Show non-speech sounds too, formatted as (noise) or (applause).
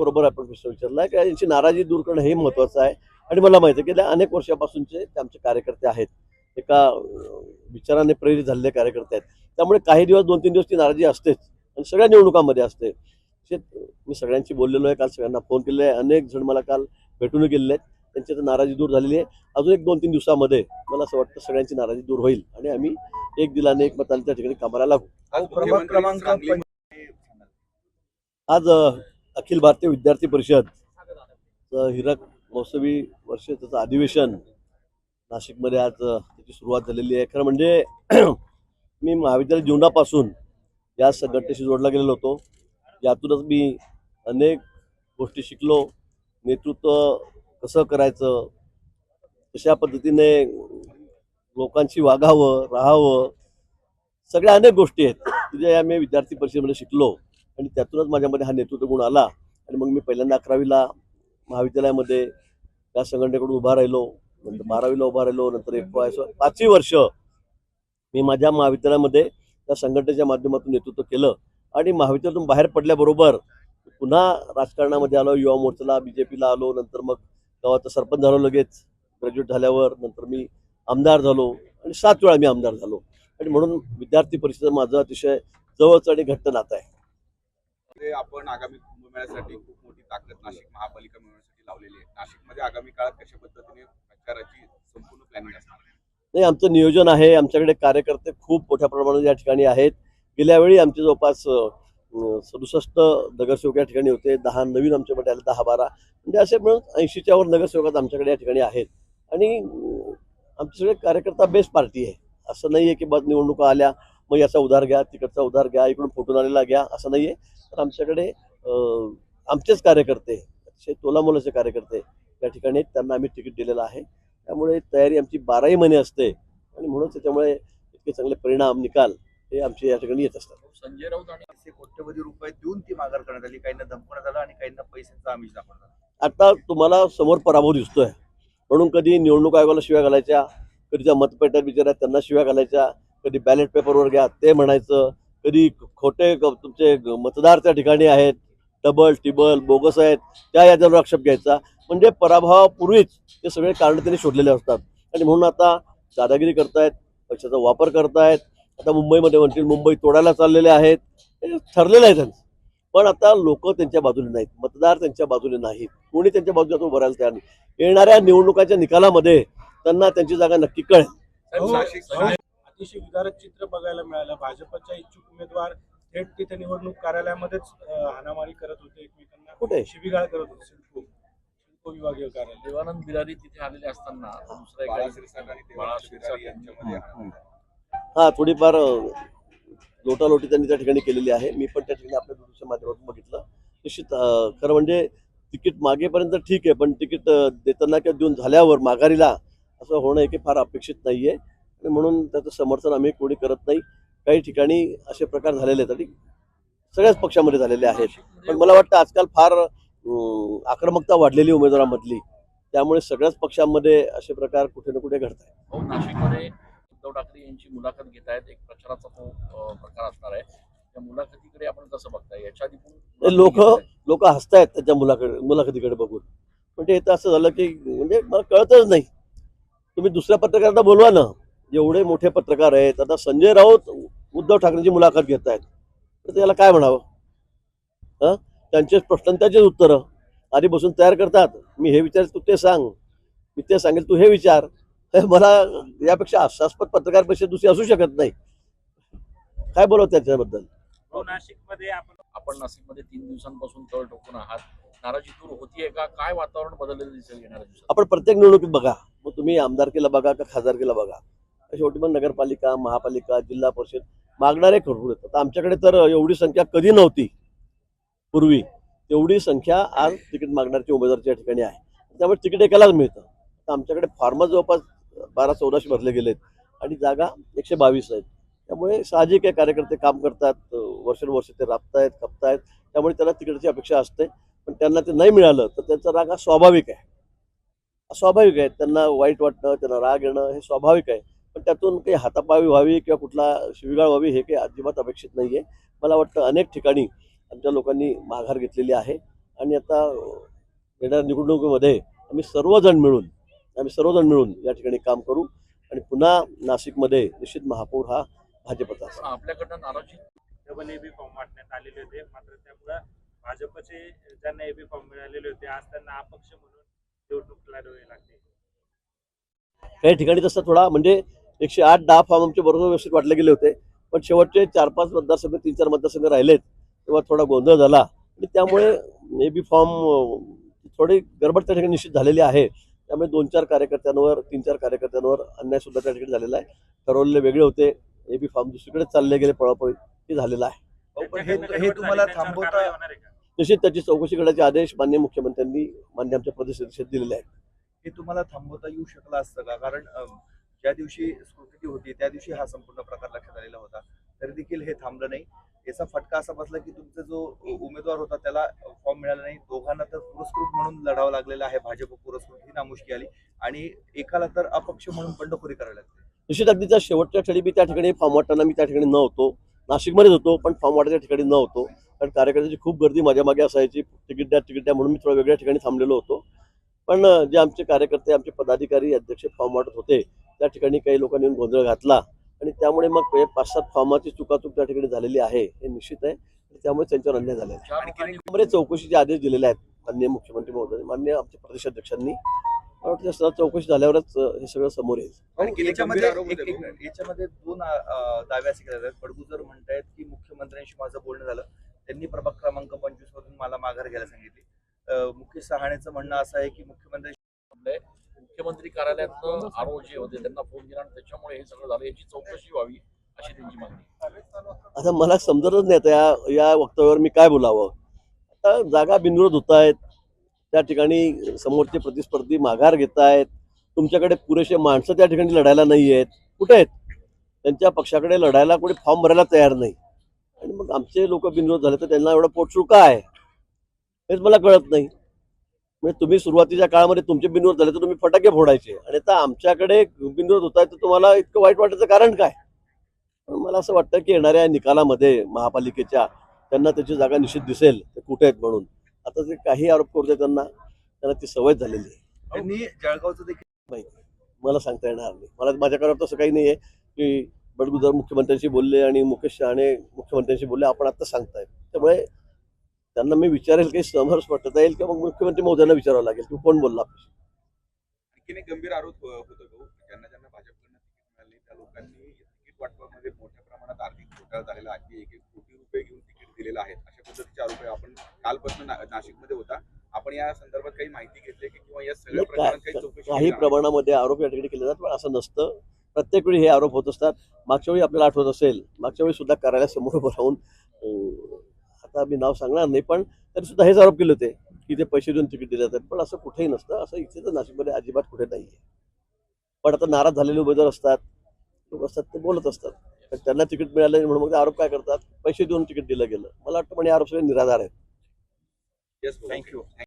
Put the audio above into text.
बरोबर आपण प्रश्न विचारला की यांची नाराजी दूर करणं हे महत्वाचं आहे. आणि मला माहिती आहे की गेल्या अनेक वर्षापासूनचे ते आमचे कार्यकर्ते आहेत. एका विचाराने प्रेरित झालेले कार्यकर्ते आहेत. त्यामुळे काही दिवस दोन तीन दिवस ती नाराजी असतेच. आणि सगळ्या निवडणुकांमध्ये असते. मी सगळ्यांशी बोललेलो आहे. काल सगळ्यांना फोन केले आहे. अनेक जण मला काल भेटून गेलेले आहेत. त्यांची तर नाराजी दूर झालेली आहे. अजून एक दोन तीन दिवसामध्ये मला असं वाटतं सगळ्यांची नाराजी दूर होईल. आणि आम्ही एक दिलाने एक मताने त्या ठिकाणी कामाला लागू. आज अखिल भारतीय विद्यार्थी परिषद हिरक महोत्सवी वर्ष त्याचं अधिवेशन नाशिकमध्ये आज त्याची सुरुवात झालेली आहे. खरं म्हणजे (clears throat) मी महाविद्यालय जीवनापासून या संघटनेशी जोडला गेलेलो होतो. यातूनच मी अनेक गोष्टी शिकलो. नेतृत्व कसं करायचं? कशा पद्धतीने लोकांशी वागावं राहावं? सगळ्या अनेक गोष्टी आहेत. की ज्या मी विद्यार्थी परिषदेमध्ये शिकलो. आणि त्यातूनच माझ्यामध्ये हा नेतृत्व गुण आला. आणि मग मी पहिल्यांदा अकरावीला महाविद्यालयामध्ये त्या संघटनेकडून उभा राहिलो. नंतर बारावीला उभा राहिलो. नंतर एक पाचवी वर्ष मी माझ्या महाविद्यालयामध्ये त्या संघटनेच्या माध्यमातून नेतृत्व केलं. आणि महाविद्यालयातून बाहेर पडल्याबरोबर पुन्हा राजकारणामध्ये आलो. युवा मोर्चाला बी जे पीला आलो. नंतर मग गावाचा सरपंच झालो लगेच. ग्रॅज्युएट झाल्यावर नंतर मी आमदार झालो. आणि सात वेळा मी आमदार झालो. आणि म्हणून विद्यार्थी परिषद माझं अतिशय जवळचं आणि घट्ट नातं आहे. मध्ये आपण आगामी कुंभमेळ्यासाठी खूप मोठी ताकद नाशिक महापालिका मिळवण्यासाठी लावलेली आहे. नाशिकमध्ये आगामी काळात कशा पद्धतीने प्रचाराची संपूर्ण प्लॅनिंग असणार नाही आमचं नियोजन आहे. आमच्याकडे कार्यकर्ते खूप मोठ्या प्रमाणात या ठिकाणी आहेत. गेल्या वेळी आमचे जवळपास सदुसष्ट नगरसेवक या ठिकाणी होते. दहा नवीन आमच्याकडे आले दहा बारा. म्हणजे असे म्हणून ऐंशीच्या वर नगरसेवकात आमच्याकडे या ठिकाणी आहेत. आणि अं, आमचे सगळे कार्यकर्ता बेस्ट पार्टी आहे. असं नाही आहे की बस निवडणुका आल्या मग याचा उधार घ्या तिकडचा उधार घ्या इकडून फुटून आलेला घ्या असं नाही आहे तर आमच्याकडे आमचेच कार्यकर्ते अतिशय तोलामोलाचे कार्यकर्ते या ठिकाणी. त्यांना आम्ही तिकीट दिलेलं आहे. त्यामुळे तयारी आमची बाराही महिने असते आणि म्हणून त्याच्यामुळे इतके चांगले परिणाम निकाल हे आमचे या ठिकाणी येत असतात. संजय राऊत आणि असे कोट्यवधी रुपये देऊन ती माघार करण्यात आली. काहींना धमकवण्यात आलं आणि काहींना पैशांचा आमिष दाखवण्यात आला. आता तुम्हाला समोर पराभव दिसतोय. म्हणून कधी निवडणूक आयोगाला शिव्या घालायच्या कधी त्या मतपेट्यात बिचाऱ्या त्यांना शिव्या घालायच्या कधी बॅलेट पेपरवर घ्या ते म्हणायचं. कधी खोटे तुमचे मतदार त्या ठिकाणी आहेत डबल टिबल बोगस आहेत त्या याच्यावर आक्षेप घ्यायचा. म्हणजे पराभवापूर्वीच ते सगळे कारण त्यांनी शोधलेले असतात. आणि म्हणून आता दादागिरी करतायत पैशाचा वापर करतायत. आता मुंबईमध्ये म्हणतील मुंबई तोडायला चाललेले आहेत. ठरलेलं आहे त्यांचं. पण आता लोक त्यांच्या बाजूने नाहीत. मतदार त्यांच्या बाजूने नाहीत. कोणी त्यांच्या बाजूने तो उभं तयार नाही येणाऱ्या निवडणुकाच्या निकालामध्ये त्यांना त्यांची जागा नक्की कळेल. अतिशय विदारक चित्र बघायला मिळालं. भाजपच्या इच्छुक उमेदवार थेट तिथे निवडणूक कार्यालयामध्येच अं, हाणामारी करत होते. एकमेकांना कुठे? शिबिगाळ करत होते. सिडको सिडको विभागीय कार्यालय. देवानंद बिरारी तिथे आलेले असताना दुसरा एक आणि देवानंद यांच्यामध्ये हा. थोडीफार लोटालोटी त्यांनी त्या ठिकाणी केलेली आहे. मी पण त्या ठिकाणी आपल्या दूरच्या माध्यमातून बघितलं. निश्चित खरं म्हणजे तिकीट मागेपर्यंत ठीक आहे. पण तिकीट देताना किंवा देऊन झाल्यावर माघारीला असं होणं हे काही फार अपेक्षित नाही आहे आणि म्हणून त्याचं समर्थन आम्ही कोणी करत नाही. काही ठिकाणी असे प्रकार झालेले आहेत आणि सगळ्याच पक्षामध्ये झालेले आहेत. पण मला वाटतं आजकाल फार आक्रमकता वाढलेली उमेदवारामधली. त्यामुळे सगळ्याच पक्षांमध्ये असे प्रकार कुठे ना कुठे घडत आहेत हो नाशिकमध्ये उद्धव ठाकरे यांची मुलाखत घेत आहेत. एक प्रचाराचा तो प्रकार असणार आहे. त्या मुलाखतीकडे आपण कसं बघताय? याच्या आधी हे लोक लोक हसतायत त्याच्या मुलाकडे मुलाखतीकडे बघून. म्हणजे इथं असं झालं की म्हणजे मला कळतच नाही. तुम्ही दुसऱ्या पत्रकारांना बोलवा ना. एवढे मोठे पत्रकार आहेत. आता संजय राऊत उद्धव ठाकरेंची मुलाखत घेत आहेत तर त्याला काय म्हणावं? हां? त्यांचेच प्रश्न त्याचेच उत्तरं. आधी बसून तयार करतात. मी हे विचार तू ते सांग. मी ते सांगेल तू हे विचार. हे मला यापेक्षा हास्यास्पद पत्रकार परिषद दुसरी असू शकत नाही. काय बोलावं त्याच्याबद्दल? हो नाशिकमध्ये आपण आपण नाशिकमध्ये तीन दिवसांपासून तळ ठोकून आहात. नाराजी दूर होतीये का? काय वातावरण बदललेलं दिसेल आपण प्रत्येक निवडणुकीत बघा. मग तुम्ही आमदारकीला बघा का खासदारकीला बघा? शेवटी मग नगरपालिका महापालिका जिल्हा परिषद मागणारे भरपूर येतात आमच्याकडे तर एवढी संख्या कधी नव्हती पूर्वी. तेवढी संख्या आज तिकीट मागणारच्या उमेदवारच्या ठिकाणी आहे त्यामुळे तिकीट एकालाच मिळतं. तर आमच्याकडे फार्मच जवळपास बारा चौदाशे भरले गेलेत आणि जागा एकशे बावीस आहेत. त्यामुळे साहजिक आहे कार्यकर्ते काम करतात वर्षानुवर्ष ते राबतायत खपतायत. त्यामुळे त्यांना तिकीटाची अपेक्षा असते. पण त्यांना ते नाही मिळालं तर त्यांचा राग हा स्वाभाविक आहे. स्वाभाविक आहे. त्यांना वाईट वाटणं त्यांना राग येणं हे स्वाभाविक आहे. पण त्यातून काही हातापावी व्हावी किंवा कुठला शिवीगाळ व्हावी हे काही अजिबात अपेक्षित नाही आहे मला वाटतं अनेक ठिकाणी आमच्या लोकांनी माघार घेतलेली आहे. आणि आता येणाऱ्या निवडणुकीमध्ये आम्ही सर्वजण मिळून आम्ही सर्वजण मिळून या ठिकाणी काम करू. आणि पुन्हा नाशिकमध्ये निश्चित महापौर हा भाजपचा असेल. आपल्याकडनं नाराजी? डबल एबी फॉर्म वाटण्यात आलेले होते. मात्र त्यामुळे भाजपचे ज्यांना एबी फॉर्म मिळालेले होते आज त्यांना अपक्ष म्हणून निवडणूक लढवावी लागते. काही ठिकाणी तसं थोडा म्हणजे एकशे आठ दहा फॉर्म आमचे बरोबर व्यवस्थित वाटले गेले होते. पण शेवटचे चार पाच मतदारसंघ तीन चार मतदारसंघ राहिलेत. तेव्हा थोडा गोंधळ झाला. आणि त्यामुळे मे बी फॉर्म थोडी गडबड त्या ठिकाणी निश्चित झालेली आहे. त्यामुळे दोन चार कार्यकर्त्यांवर तीन चार कार्यकर्त्यांवर अन्याय सुद्धा त्या ठिकाणी झालेला आहे. ठरवलेले वेगळे होते. ए बी फॉर्म दुसरीकडे चालले गेले पळापळी ते झालेलं आहे. हे हे तुम्हाला थांबवता निश्चित त्याची चौकशी करण्याचे आदेश मान्य मुख्यमंत्र्यांनी मान्य आमच्या प्रदेश दिलेले आहेत. हे तुम्हाला थांबवता येऊ शकलं असतं का? कारण ज्या दिवशी स्कृती होती त्या दिवशी हा संपूर्ण प्रकार लक्षात आलेला होता. तरी देखील हे थांबलं नाही. याचा फटका असा बसला की तुमचा जो उमेदवार होता त्याला फॉर्म मिळाला नाही. दोघांना तर पुरस्कृत म्हणून लढावं लागलेलं आहे. भाजप पुरस्कृत ही नामुष्की आली. आणि एकाला तर अपक्ष म्हणून बंडखोरी करायला लागते. निश्चित अगदीच्या शेवटच्या क्षणी मी त्या ठिकाणी फॉर्म वाटताना मी त्या ठिकाणी न होतो नाशिकमध्येच होतो पण फॉर्म वाटायच्या ठिकाणी न होतो कारण कार्यकर्त्याची खूप गर्दी माझ्या मागे असायची. तिकीट द्या तिकीट द्या म्हणून मी थोड्या वेगळ्या ठिकाणी थांबलेलो होतो. पण जे आमचे कार्यकर्ते आमचे पदाधिकारी अध्यक्ष फॉर्म वाटत होते त्या ठिकाणी काही लोकांनी येऊन गोंधळ घातला आणि त्यामुळे मग हे पाच सात फॉर्माची चुकाचूक त्या ठिकाणी झालेली आहे हे निश्चित आहे. आणि त्यामुळे त्यांच्यावर अन्याय झाला आहे. चौकशीचे आदेश दिलेले आहेत माननीय मुख्यमंत्री महोदय मान्य आमचे प्रदेशाध्यक्षांनी सगळं चौकशी झाल्यावरच हे सगळं समोर येईल. आणखी एक याच्यामध्ये दोन अं, दावे असे केले जातात बडगुजर म्हणतायत की मुख्यमंत्र्यांशी माझं बोलणं झालं. त्यांनी प्रभाग क्रमांक पंचवीस मधून मला माघार घ्यायला सांगितली. अं, मुकेश सहाणेचं म्हणणं असं आहे की मुख्यमंत्री म्हणलंय, मुख्यमंत्री कार्यालयातनं आरो जे होते त्यांना फोन केला आणि त्याच्यामुळे हे सगळं झालं. याची चौकशी व्हावी अशी त्यांची मागणी आता मला समजतच नाही आता या या वक्तव्यावर मी काय बोलावं. आता जागा बिनविरोध होत आहेत. त्या ठिकाणी समोरचे प्रतिस्पर्धी माघार घेत आहेत. तुमच्याकडे पुरेसे माणसं त्या ठिकाणी लढायला नाही आहेत. कुठे आहेत? त्यांच्या पक्षाकडे लढायला कोणी फॉर्म भरायला तयार नाही. आणि मग आमचे लोक बिनविरोध झाले तर त्यांना एवढं पोटशू काय हेच मला कळत नाही. म्हणजे तुम्ही सुरुवातीच्या काळामध्ये तुमचे बिनविरोध झाले तर तुम्ही फटाके फोडायचे. आणि आता आमच्याकडे बिनविरोध होत आहे तर तुम्हाला इतकं वाईट वाटायचं कारण काय? पण मला असं वाटतं की येणाऱ्या निकालामध्ये महापालिकेच्या त्यांना त्याची जागा निश्चित दिसेल ते कुठे आहेत म्हणून. आता जे काही आरोप करतोय त्यांना त्यांना ती सवय झालेली आहे. जळगावचं देखील मला सांगता येणार नाही. मला माझ्याकडे तसं काही नाही आहे की बडगुजर मुख्यमंत्र्यांशी बोलले आणि मुकेश शहाणे मुख्यमंत्र्यांशी बोलले आपण आता सांगताय. त्यामुळे त्यांना मी विचारेल काही समोर स्पष्टता येईल किंवा मग मुख्यमंत्री महोदयांना विचारावं लागेल की कोण बोलला आणखीन गंभीर आरोप होतो भाऊ. ज्यांना ज्यांना भाजपकडनं तिकीट मिळाले त्या लोकांनी तिकीट वाटपामध्ये मोठ्या प्रमाणात आर्थिक घोटाळा झालेला आहे. एक एक कोटी रुपये घेऊन तिकीट दिलेलं आहे अशा पद्धतीचे आरोप आहे. आपण कालपासून नाशिकमध्ये होता. आपण या संदर्भात काही माहिती घेतली की किंवा या सगळ्या प्रकरणात काही? प्रमाणामध्ये आरोप या ठिकाणी केले जातात पण असं नसतं. प्रत्येक वेळी हे आरोप होत असतात. मागच्या वेळी आपल्याला आठवत असेल. मागच्या वेळी सुद्धा कार्यालयासमोर राहून आता मी नाव सांगणार नाही पण तरी सुद्धा हेच आरोप केले होते की ते पैसे देऊन तिकीट दिले जातात. पण असं कुठेही नसतं असं इथे तर नाशिकमध्ये अजिबात कुठे नाही आहे पण आता नाराज झालेले उमेदवार असतात लोक असतात ते बोलत असतात. पण त्यांना तिकीट मिळालं नाही म्हणून मग ते आरोप काय करतात? पैसे देऊन तिकीट दिलं गेलं. मला वाटतं पण हे आरोप सगळे निराधार आहेत. थँक्यू